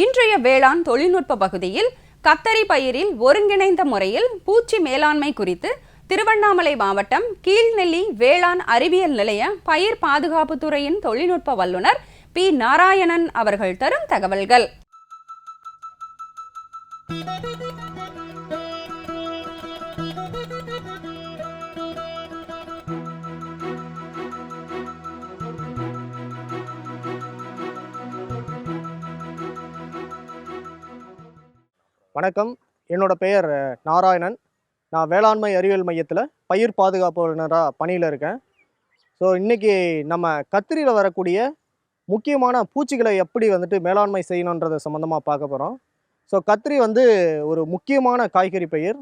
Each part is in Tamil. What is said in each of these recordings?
இன்றைய வேளாண் தொழில்நுட்ப பகுதியில் கத்தரி பயிரில் ஒருங்கிணைந்த முறையில் பூச்சி மேலாண்மை குறித்து திருவண்ணாமலை மாவட்டம் கீழ்நெல்லி வேளாண் அறிவியல் நிலைய பயிர் பாதுகாப்பு துறையின் தொழில்நுட்ப வல்லுநர் பி. நாராயணன் அவர்கள் தரும் தகவல்கள். வணக்கம். என்னோட பெயர் நாராயணன். நான் வேளாண்மை அறிவியல் மையத்தில் பயிர் பாதுகாப்புனராக பணியில் இருக்கேன். ஸோ இன்றைக்கி நம்ம கத்திரியில் வரக்கூடிய முக்கியமான பூச்சிகளை எப்படி வந்துட்டு மேலாண்மை செய்யணுன்றது சம்மந்தமாக பார்க்க போகிறோம் ஸோ கத்திரி வந்து ஒரு முக்கியமான காய்கறி பயிர்.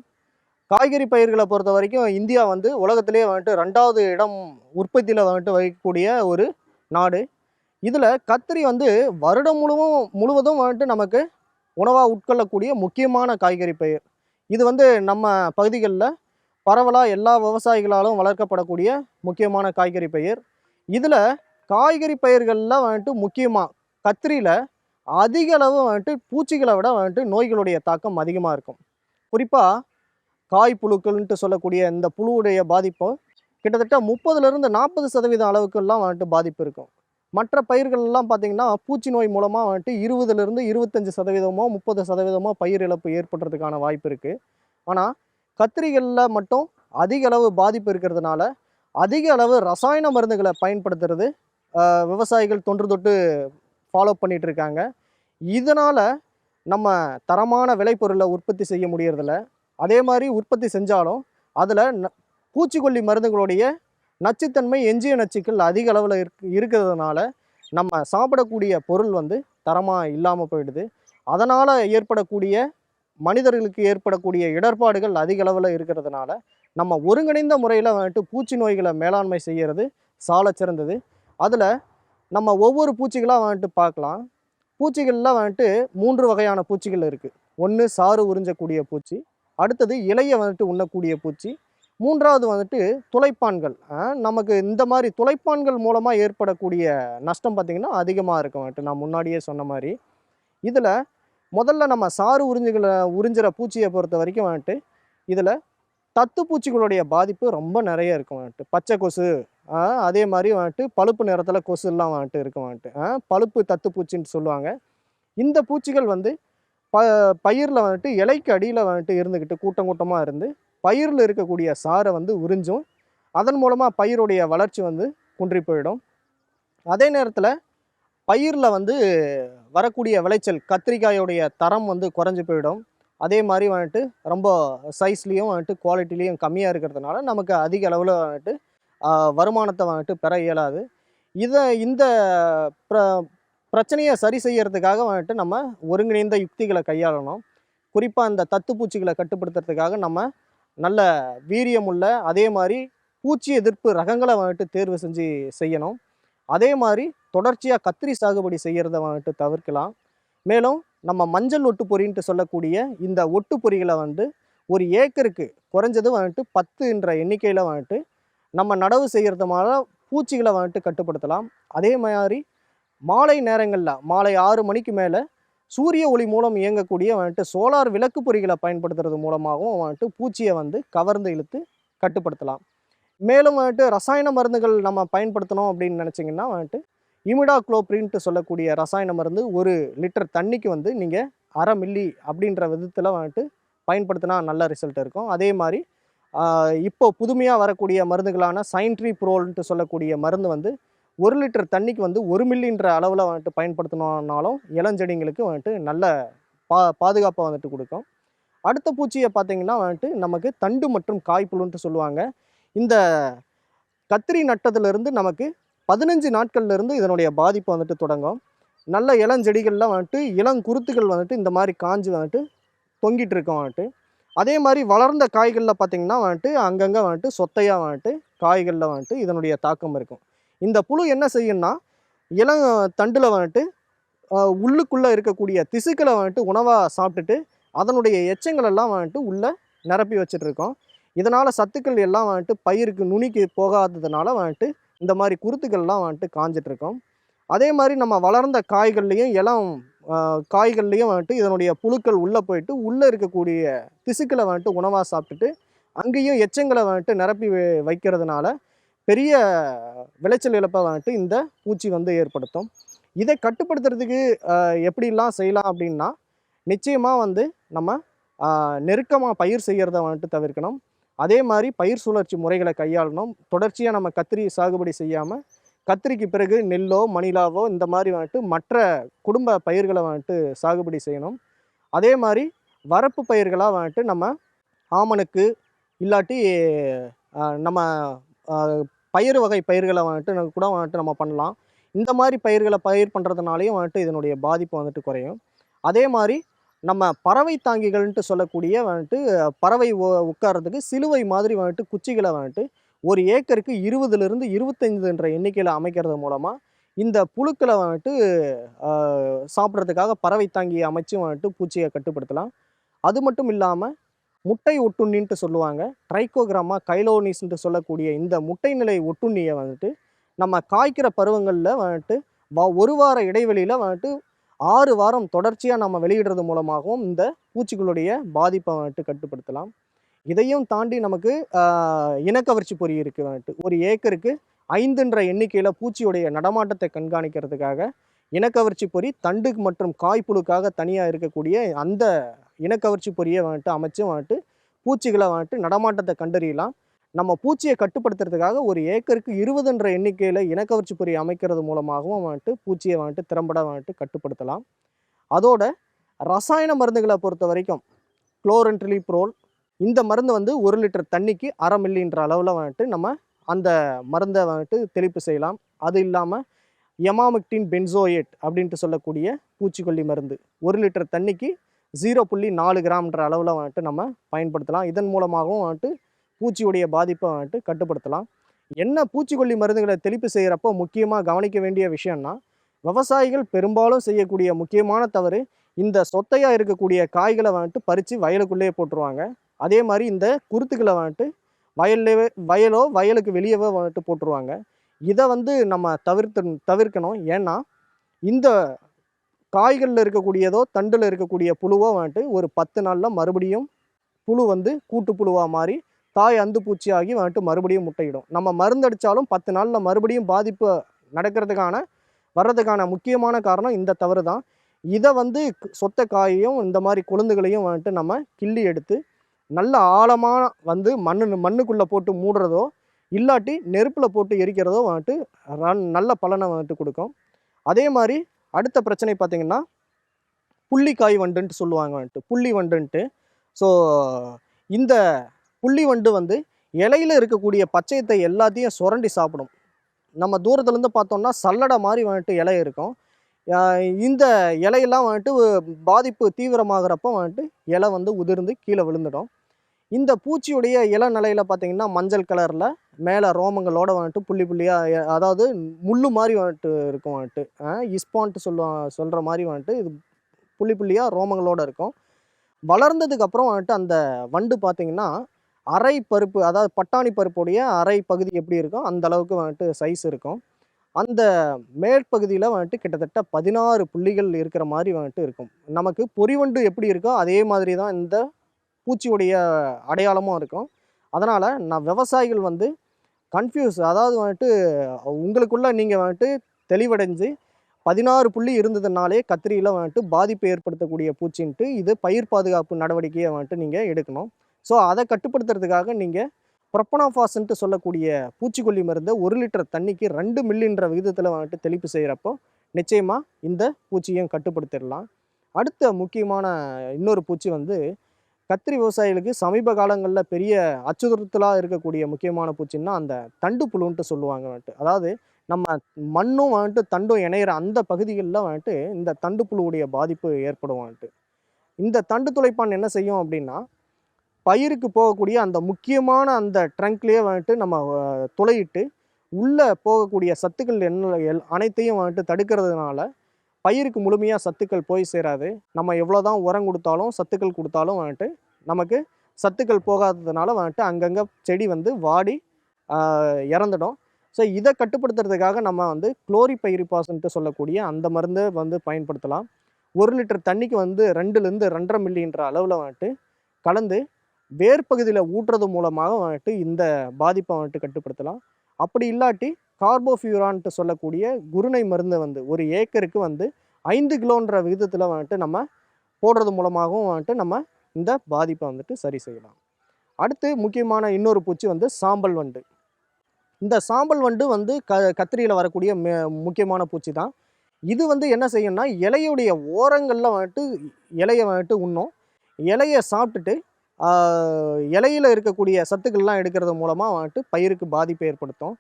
காய்கறி பயிர்களை பொறுத்த வரைக்கும் இந்தியா வந்து உலகத்திலே வந்துட்டு ரெண்டாவது இடம் உற்பத்தியில் வந்துட்டு வகிக்கக்கூடிய ஒரு நாடு. இதில் கத்திரி வந்து வருடம் முழுவதும் முழுவதும் வந்துட்டு நமக்கு உணவாக உட்கொள்ளக்கூடிய முக்கியமான காய்கறி பயிர். இது வந்து நம்ம பகுதிகளில் பரவலாக எல்லா விவசாயிகளாலும் வளர்க்கப்படக்கூடிய முக்கியமான காய்கறி பயிர். இதில் காய்கறி பயிர்களில் வந்துட்டு முக்கியமாக கத்திரியில் அதிக அளவு வந்துட்டு பூச்சிகளை விட வந்துட்டு நோய்களுடைய தாக்கம் அதிகமாக இருக்கும். குறிப்பாக காய் புழுக்கள்ன்ட்டு சொல்லக்கூடிய இந்த புழுவுடைய பாதிப்பு கிட்டத்தட்ட முப்பதுலேருந்து நாற்பது சதவீதம் அளவுக்கெல்லாம் வந்துட்டு பாதிப்பு இருக்கும். மற்ற பயிர்கள் எல்லாம் பார்த்தீங்கன்னா பூச்சி நோய் மூலமாக வந்துட்டு இருபதுலேருந்து இருபத்தஞ்சி சதவீதமோ முப்பது சதவீதமோ பயிர் இழப்பு ஏற்படுறதுக்கான வாய்ப்பு இருக்குது ஆனால் கத்திரிகளில் மட்டும் அதிக அளவு பாதிப்பு இருக்கிறதுனால அதிக அளவு ரசாயன மருந்துகளை பயன்படுத்துறது விவசாயிகள் தொன்று தொட்டு ஃபாலோ பண்ணிகிட்ருக்காங்க இருக்காங்க. இதனால் நம்ம தரமான விளைபொருளை உற்பத்தி செய்ய முடியறதில்ல. அதே மாதிரி உற்பத்தி செஞ்சாலும் அதில் பூச்சிக்கொல்லி மருந்துகளுடைய நச்சுத்தன்மை எஞ்சிய நச்சுக்கள் அதிக அளவில் இருக்கிறதுனால நம்ம சாப்பிடக்கூடிய பொருள் வந்து தரமாக இல்லாமல் போயிடுது. அதனால் ஏற்படக்கூடிய மனிதர்களுக்கு ஏற்படக்கூடிய இடர்பாடுகள் அதிக அளவில் இருக்கிறதுனால நம்ம ஒருங்கிணைந்த முறையில் வந்துட்டு பூச்சி நோய்களை மேலாண்மை செய்கிறது சாலச் சிறந்தது. அதில் நம்ம ஒவ்வொரு பூச்சிகளாக வந்துட்டு பார்க்கலாம். பூச்சிகளில் வந்துட்டு மூன்று வகையான பூச்சிகள் இருக்குது ஒன்று சாறு உறிஞ்சக்கூடிய பூச்சி அடுத்தது இலையை வந்துட்டு உண்ணக்கூடிய பூச்சி மூன்றாவது வந்துட்டு துளைப்பான்கள். நமக்கு இந்த மாதிரி துளைப்பான்கள் மூலமாக ஏற்படக்கூடிய நஷ்டம் பார்த்திங்கன்னா அதிகமாக இருக்கும். வந்துட்டு நான் முன்னாடியே சொன்ன மாதிரி. இதில் முதல்ல நம்ம சாறு உறிஞ்சுகளை உறிஞ்சிற பூச்சியை பொறுத்த வரைக்கும் வந்துட்டு இதில் தத்து பூச்சிகளுடைய பாதிப்பு ரொம்ப நிறைய இருக்கும் வந்துட்டு. பச்சை கொசு அதே மாதிரி வந்துட்டு பழுப்பு நிறத்தில் கொசுலாம் வந்துட்டு இருக்கும் வந்துட்டு. பழுப்பு தத்து பூச்சின்னு சொல்லுவாங்க. இந்த பூச்சிகள் வந்து ப பயிரில் வந்துட்டு இலைக்கு அடியில் வந்துட்டு இருந்துக்கிட்டு கூட்டம் கூட்டமாக இருந்து பயிரில் இருக்கக்கூடிய சாரை வந்து உறிஞ்சும். அதன் மூலமாக பயிருடைய வளர்ச்சி வந்து குன்றி போயிடும். அதே நேரத்தில் பயிரில் வந்து வரக்கூடிய விளைச்சல் கத்திரிக்காயோடைய தரம் வந்து குறைஞ்சி போயிடும். அதே மாதிரி வந்துட்டு ரொம்ப சைஸ்லேயும் வந்துட்டு குவாலிட்டிலையும் கம்மியாக இருக்கிறதுனால நமக்கு அதிக அளவில் வந்துட்டு வருமானத்தை வந்துட்டு பெற இயலாது. இதை இந்த பிர பிரச்சனையை சரி செய்யறதுக்காக வந்துட்டு நம்ம ஒருங்கிணைந்த யுக்திகளை கையாளணும். குறிப்பாக இந்த தத்துப்பூச்சிகளை கட்டுப்படுத்துறதுக்காக நம்ம நல்ல வீரியமுள்ள அதே மாதிரி பூச்சி எதிர்ப்பு ரகங்களை வந்துட்டு தேர்வு செஞ்சு செய்யணும். அதே மாதிரி தொடர்ச்சியாக கத்திரி சாகுபடி செய்கிறத வந்துட்டு தவிர்க்கலாம். மேலும் நம்ம மஞ்சள் ஒட்டுப்பொறின்ட்டு சொல்லக்கூடிய இந்த ஒட்டுப்பொறிகளை வந்து ஒரு ஏக்கருக்கு குறைஞ்சது வந்துட்டு பத்துன்ற எண்ணிக்கையில் வந்துட்டு நம்ம நடவு செய்கிறதுனால பூச்சிகளை வந்துட்டு கட்டுப்படுத்தலாம். அதே மாதிரி மாலை நேரங்களில் மாலை ஆறு மணிக்கு மேலே சூரிய ஒளி மூலம் இயங்கக்கூடிய வந்துட்டு சோலார் விளக்கு பொறிகளை பயன்படுத்துறது மூலமாகவும் வந்துட்டு பூச்சியை வந்து கவர்ந்து இழுத்து கட்டுப்படுத்தலாம். மேலும் வந்துட்டு ரசாயன மருந்துகள் நம்ம பயன்படுத்தணும் அப்படின்னு நினச்சிங்கன்னா வந்துட்டு இமிடா குளோப்ரின்ட்டு சொல்லக்கூடிய ரசாயன மருந்து ஒரு லிட்டர் தண்ணிக்கு வந்து நீங்கள் அரை மில்லி அப்படின்ற விதத்தில் வந்துட்டு பயன்படுத்தினா நல்ல ரிசல்ட் இருக்கும். அதே மாதிரி இப்போ புதுமையாக வரக்கூடிய மருந்துகளான சைன்ட்ரி ப்ரோல்ன்ட்டு சொல்லக்கூடிய மருந்து வந்து ஒரு லிட்டர் தண்ணிக்கு வந்து ஒரு மில்லின்ற அளவில் வந்துட்டு பயன்படுத்தணும்னாலும் இளஞ்செடிங்களுக்கு வந்துட்டு நல்ல பா பாதுகாப்பாக வந்துட்டு கொடுக்கும். அடுத்த பூச்சியை பார்த்தீங்கன்னா வந்துட்டு நமக்கு தண்டு மற்றும் காய்ப்புழுன்ட்டு சொல்லுவாங்க. இந்த கத்திரி நட்டதுலேருந்து நமக்கு பதினஞ்சு நாட்கள்ல இருந்து இதனுடைய பாதிப்பு வந்துட்டு தொடங்கும். நல்ல இளஞ்செடிகள்லாம் வந்துட்டு இளங்குருத்துகள் வந்துட்டு இந்த மாதிரி காஞ்சு வந்துட்டு தொங்கிட்டு இருக்கும் வந்துட்டு. அதே மாதிரி வளர்ந்த காய்களில் பார்த்தீங்கன்னா வந்துட்டு அங்கங்கே வந்துட்டு சொத்தையாக வந்துட்டு காய்களில் வந்துட்டு இதனுடைய தாக்கம் இருக்கும். இந்த புழு என்ன செய்யும்னா இளம் தண்டில் வந்துட்டு உள்ளுக்குள்ளே இருக்கக்கூடிய திசுக்களை வந்துட்டு உணவாக சாப்பிட்டுட்டு அதனுடைய எச்சங்கள் எல்லாம் வந்துட்டு உள்ளே நிரப்பி வச்சிட்ருக்கோம் இதனால் சத்துக்கள் எல்லாம் வந்துட்டு பயிருக்கு நுனிக்கு போகாததுனால வந்துட்டு இந்த மாதிரி குருத்துக்கள்லாம் வந்துட்டு காஞ்சிட்ருக்கோம் அதே மாதிரி நம்ம வளர்ந்த காய்கள்லேயும் இளம் காய்கள்லேயும் வந்துட்டு இதனுடைய புழுக்கள் உள்ளே போயிட்டு உள்ளே இருக்கக்கூடிய திசுக்களை வந்துட்டு உணவாக சாப்பிட்டுட்டு அங்கேயும் எச்சங்களை வந்துட்டு நிரப்பி வைக்கிறதுனால பெரிய விளைச்சல் இழப்பை வந்துட்டு இந்த பூச்சி வந்து ஏற்படுத்தும். இதை கட்டுப்படுத்துறதுக்கு எப்படிலாம் செய்யலாம் அப்படின்னா நிச்சயமாக வந்து நம்ம நெருக்கமாக பயிர் செய்கிறத வந்துட்டு தவிர்க்கணும். அதே மாதிரி பயிர் சுழற்சி முறைகளை கையாளணும். தொடர்ச்சியாக நம்ம கத்திரி சாகுபடி செய்யாமல் கத்திரிக்கு பிறகு நெல்லோ மணிலாவோ இந்த மாதிரி வந்துட்டு மற்ற குடும்ப பயிர்களை வந்துட்டு சாகுபடி செய்யணும். அதே மாதிரி வரப்பு பயிர்களாக வந்துட்டு நம்ம ஆமணுக்கு இல்லாட்டி நம்ம பயிர் வகை பயிர்களை வந்துட்டு நம்ம கூட வந்துட்டு நம்ம பண்ணலாம். இந்த மாதிரி பயிர்களை பயிர் பண்ணுறதுனாலையும் வந்துட்டு இதனுடைய பாதிப்பு வந்துட்டு குறையும். அதே மாதிரி நம்ம பறவை தாங்கிகள்ன்ட்டு சொல்லக்கூடிய வந்துட்டு பறவை உட்கார்றதுக்கு சிலுவை மாதிரி வந்துட்டு குச்சிகளை வந்துட்டு ஒரு ஏக்கருக்கு இருபதுலேருந்து இருபத்தஞ்சுன்ற எண்ணிக்கையில் அமைக்கிறது மூலமாக இந்த புழுக்களை வந்துட்டு சாப்பிட்றதுக்காக பறவை தாங்கி அமைச்சு வந்துட்டு பூச்சியை கட்டுப்படுத்தலாம். அது மட்டும் இல்லாமல் முட்டை ஒட்டுண்ணின்ட்டு சொல்லுவாங்க. ட்ரைகோகிராமா கைலோனிஸ்ன்ட்டு சொல்லக்கூடிய இந்த முட்டை நிலை ஒட்டுண்ணியை வந்துட்டு நம்ம காய்க்கிற பருவங்களில் வந்துட்டு வா- ஒரு வார இடைவெளியில் வந்துட்டு ஆறு வாரம் தொடர்ச்சியாக நம்ம வெளியிடுறது மூலமாகவும் இந்த பூச்சிகளுடைய பாதிப்பை வந்துட்டு கட்டுப்படுத்தலாம். இதையும் தாண்டி நமக்கு இனக்கவர்ச்சி பொறி இருக்குது வந்துட்டு. ஒரு ஏக்கருக்கு ஐந்துன்ற எண்ணிக்கையில் பூச்சியுடைய நடமாட்டத்தை கண்காணிக்கிறதுக்காக இனக்கவர்ச்சி பொறி தண்டு மற்றும் காய்ப்புழுக்காக தனியாக இருக்கக்கூடிய அந்த இனக்கவர்ச்சி பொறியை வந்துட்டு அமைச்சு வந்துட்டு பூச்சிகளை வந்துட்டு நடமாட்டத்தை கண்டறியலாம். நம்ம பூச்சியை கட்டுப்படுத்துறதுக்காக ஒரு ஏக்கருக்கு இருபதுன்ற எண்ணிக்கையில் இனக்கவர்ச்சி பொறி அமைக்கிறது மூலமாகவும் வந்துட்டு பூச்சியை வந்துட்டு திறம்பட வந்துட்டு கட்டுப்படுத்தலாம். அதோட ரசாயன மருந்துகளை பொறுத்த வரைக்கும் குளோரன்ட்ரிலிப்ரோல் இந்த மருந்து வந்து ஒரு லிட்டர் தண்ணிக்கு அரை மில்லின்ற அளவில் வந்துட்டு நம்ம அந்த மருந்தை வந்துட்டு தெளிப்பு செய்யலாம். அது இல்லாமல் எமாமிக்டின் பென்சோயேட் அப்படின்ட்டு சொல்லக்கூடிய பூச்சிக்கொல்லி மருந்து ஒரு லிட்டர் தண்ணிக்கு ஜீரோ புள்ளி நாலு கிராம்ன்ற அளவில் வந்துட்டு நம்ம பயன்படுத்தலாம். இதன் மூலமாகவும் வந்துட்டு பூச்சியுடைய பாதிப்பை வந்துட்டு கட்டுப்படுத்தலாம். என்ன பூச்சிக்கொல்லி மருந்துகளை தெளிப்பு செய்கிறப்போ முக்கியமாக கவனிக்க வேண்டிய விஷயம்னா விவசாயிகள் பெரும்பாலும் செய்யக்கூடிய முக்கியமான தவறு இந்த சொத்தையாக இருக்கக்கூடிய காய்களை வந்துட்டு பறித்து வயலுக்குள்ளேயே போட்டுருவாங்க. அதே மாதிரி இந்த குருத்துக்களை வந்துட்டு வயல்லே வயலோ வயலுக்கு வெளியவோ வந்துட்டு போட்டுருவாங்க. இதை வந்து நம்ம தவிர்த்து தவிர்க்கணும். ஏன்னா இந்த காய்களில் இருக்கக்கூடியதோ தண்டில் இருக்கக்கூடிய புழுவோ வந்துட்டு ஒரு பத்து நாளில் மறுபடியும் புழு வந்து கூட்டு புழுவாக மாறி தாய் அந்து பூச்சியாகி வந்துட்டு மறுபடியும் முட்டையிடும். நம்ம மருந்தடித்தாலும் பத்து நாளில் மறுபடியும் பாதிப்பு நடக்கிறதுக்கான வர்றதுக்கான முக்கியமான காரணம் இந்த தவறு தான். இதை வந்து சொத்த காயையும் இந்த மாதிரி கொழுந்துகளையும் வந்துட்டு நம்ம கிள்ளி எடுத்து நல்ல ஆழமான வந்து மண்ணு மண்ணுக்குள்ளே போட்டு மூடுறதோ இல்லாட்டி நெருப்பில் போட்டு எரிக்கிறதோ வந்துட்டு ரன் நல்ல பலனை வந்துட்டு கொடுக்கும். அதே மாதிரி அடுத்த பிரச்சனை பார்த்தீங்கன்னா புள்ளிக்காய் வண்டுன்ட்டு சொல்லுவாங்க வந்துட்டு புள்ளி வண்டுன்ட்டு. ஸோ இந்த புள்ளி வண்டு வந்து இலையில இருக்கக்கூடிய பச்சையத்தை எல்லாத்தையும் சுரண்டி சாப்பிடும். நம்ம தூரத்துலேருந்து பார்த்தோம்னா சல்லடை மாதிரி வந்துட்டு இலை இருக்கும். இந்த இலையெல்லாம் வந்துட்டு பாதிப்பு தீவிரமாகிறப்போ வந்துட்டு இலை வந்து உதிர்ந்து கீழே விழுந்துடும். இந்த பூச்சியுடைய இலை நிலையில் பார்த்தீங்கன்னா மஞ்சள் கலரில் மேலே ரோமங்களோட வந்துட்டு புள்ளி புள்ளியாக அதாவது முள்ளு மாதிரி வந்துட்டு இருக்கும் வந்துட்டு. இஸ்பான்ட்டு சொல்லுவாங்க சொல்கிற மாதிரி வந்துட்டு இது புள்ளி புள்ளியாக ரோமங்களோட இருக்கும். வளர்ந்ததுக்கப்புறம் வந்துட்டு அந்த வண்டு பார்த்தீங்கன்னா அரை பருப்பு அதாவது பட்டாணி பருப்புடைய அரை பகுதி எப்படி இருக்கும் அந்த அளவுக்கு வந்துட்டு சைஸ் இருக்கும். அந்த மேற்பகுதியில் வந்துட்டு கிட்டத்தட்ட பதினாறு புள்ளிகள் இருக்கிற மாதிரி வந்துட்டு இருக்கும். நமக்கு பொறிவண்டு எப்படி இருக்கோ அதே மாதிரி தான் இந்த பூச்சியுடைய அடையாளமும் இருக்கும். அதனால் நான் விவசாயிகள் வந்து கன்ஃபியூஸ் அதாவது வந்துட்டு உங்களுக்குள்ளே நீங்கள் வந்துட்டு தெளிவடைஞ்சு பதினாறு புள்ளி இருந்ததுனாலே கத்திரியில் வந்துட்டு பாதிப்பு ஏற்படுத்தக்கூடிய பூச்சின்ட்டு இது பயிர் பாதுகாப்பு நடவடிக்கையை வந்துட்டு நீங்கள் எடுக்கணும். ஸோ அதை கட்டுப்படுத்துறதுக்காக நீங்கள் ப்ரொப்பனாஃபாஸ்ன்ட்டு சொல்லக்கூடிய பூச்சிக்கொல்லி மருந்தை ஒரு லிட்டர் தண்ணிக்கு ரெண்டு மில்லின்ற விகிதத்தில் வந்துட்டு தெளிப்பு செய்கிறப்போ நிச்சயமாக இந்த பூச்சியும் கட்டுப்படுத்திடலாம். அடுத்த முக்கியமான இன்னொரு பூச்சி வந்து கத்திரி விவசாயிகளுக்கு சமீப காலங்களில் பெரிய அச்சுறுத்தலாக இருக்கக்கூடிய முக்கியமான பூச்சின்னா அந்த தண்டு புழுன்ட்டு சொல்லுவாங்க வந்துட்டு. அதாவது நம்ம மண்ணும் வந்துட்டு தண்டும் இணையிற அந்த பகுதிகளில் வந்துட்டு இந்த தண்டு புழுவுடைய பாதிப்பு ஏற்படும் வந்துட்டு. இந்த தண்டு துளைப்பான் என்ன செய்யும் அப்படின்னா பயிருக்கு போகக்கூடிய அந்த முக்கியமான அந்த ட்ரங்க்லேயே வந்துட்டு நம்ம துளையிட்டு உள்ளே போகக்கூடிய சத்துக்கள் என்ன எல் அனைத்தையும் வந்துட்டு தடுக்கிறதுனால பயிருக்கு முழுமையாக சத்துக்கள் போய் சேராது. நம்ம எவ்வளோ தான் உரம் கொடுத்தாலும் சத்துக்கள் கொடுத்தாலும் வந்துட்டு நமக்கு சத்துக்கள் போகாததுனால வந்துட்டு அங்கங்கே செடி வந்து வாடி இறந்துடும். ஸோ இதை கட்டுப்படுத்துறதுக்காக நம்ம வந்து குளோரிபைரிபாஸ்ன்ட்டு சொல்லக்கூடிய அந்த மருந்தை வந்து பயன்படுத்தலாம். ஒரு லிட்டர் தண்ணிக்கு வந்து ரெண்டுலேருந்து ரெண்டரை மில்லின்ற அளவில் வந்துட்டு கலந்து வேர்பகுதியில் ஊட்டுறது மூலமாக வந்துட்டு இந்த பாதிப்பை வந்துட்டு கட்டுப்படுத்தலாம். அப்படி இல்லாட்டி கார்போஃபியூரான்ட்டு சொல்லக்கூடிய குருணை மருந்தை வந்து ஒரு ஏக்கருக்கு வந்து ஐந்து கிலோன்ற விகிதத்தில் வந்துட்டு நம்ம போடுறது மூலமாகவும் வந்துட்டு நம்ம இந்த பாதிப்பை வந்துட்டு சரி செய்யலாம். அடுத்து முக்கியமான இன்னொரு பூச்சி வந்து சாம்பல் வண்டு. இந்த சாம்பல் வண்டு வந்து க கத்திரியில் வரக்கூடிய முக்கியமான பூச்சி தான். இது வந்து என்ன செய்யும்னா இலையுடைய ஓரங்களில் வந்துட்டு இலையை வந்துட்டு உண்ணும். இலையை சாப்பிட்டுட்டு இலையில இருக்கக்கூடிய சத்துக்கள்லாம் எடுக்கிறது மூலமாக வந்துட்டு பயிருக்கு பாதிப்பை ஏற்படுத்தும்.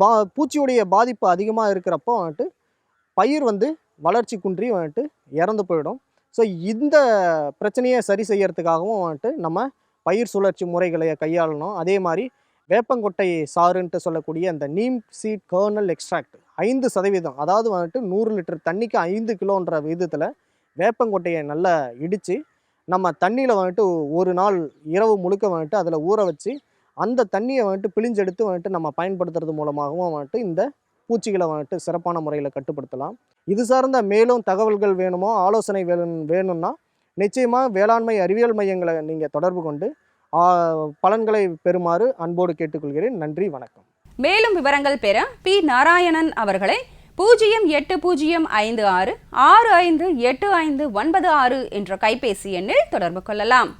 பா பூச்சியுடைய பாதிப்பு அதிகமாக இருக்கிறப்போ வந்துட்டு பயிர் வந்து வளர்ச்சி குன்றி வந்துட்டு இறந்து போயிடும். ஸோ இந்த பிரச்சனையை சரி செய்யறதுக்காகவும் வந்துட்டு நம்ம பயிர் சுழற்சி முறைகளை கையாளணும். அதே மாதிரி வேப்பங்கொட்டை சாறுன்ட்டு சொல்லக்கூடிய அந்த நீம் சீட் கர்னல் எக்ஸ்ட்ராக்ட் ஐந்து சதவீதம் அதாவது வந்துட்டு நூறு லிட்டர் தண்ணிக்கு ஐந்து கிலோன்ற விதத்தில் வேப்பங்கொட்டையை நல்லா இடித்து நம்ம தண்ணியில் வந்துட்டு ஒரு நாள் இரவு முழுக்க வந்துட்டு அதில் ஊற வச்சு அந்த தண்ணியை வந்துட்டு பிழிஞ்செடுத்து வந்துட்டு நம்ம பயன்படுத்துறது மூலமாகவும் வந்துட்டு இந்த பூச்சிகளை வந்துட்டு சிறப்பான முறையில் கட்டுப்படுத்தலாம். இது சார்ந்த மேலும் தகவல்கள் வேணுமோ ஆலோசனை வேணும் வேணும்னா நிச்சயமாக வேளாண்மை அறிவியல் மையங்களை நீங்கள் தொடர்பு கொண்டு பலன்களை பெறுமாறு அன்போடு கேட்டுக்கொள்கிறேன். நன்றி வணக்கம். மேலும் விவரங்கள் பெற பி. நாராயணன் அவர்களை பூஜ்ஜியம் எட்டு பூஜ்ஜியம் ஐந்து ஆறு ஆறு ஐந்து எட்டு ஐந்து ஒன்பது ஆறு என்ற கைபேசி எண்ணில் தொடர்பு கொள்ளலாம்.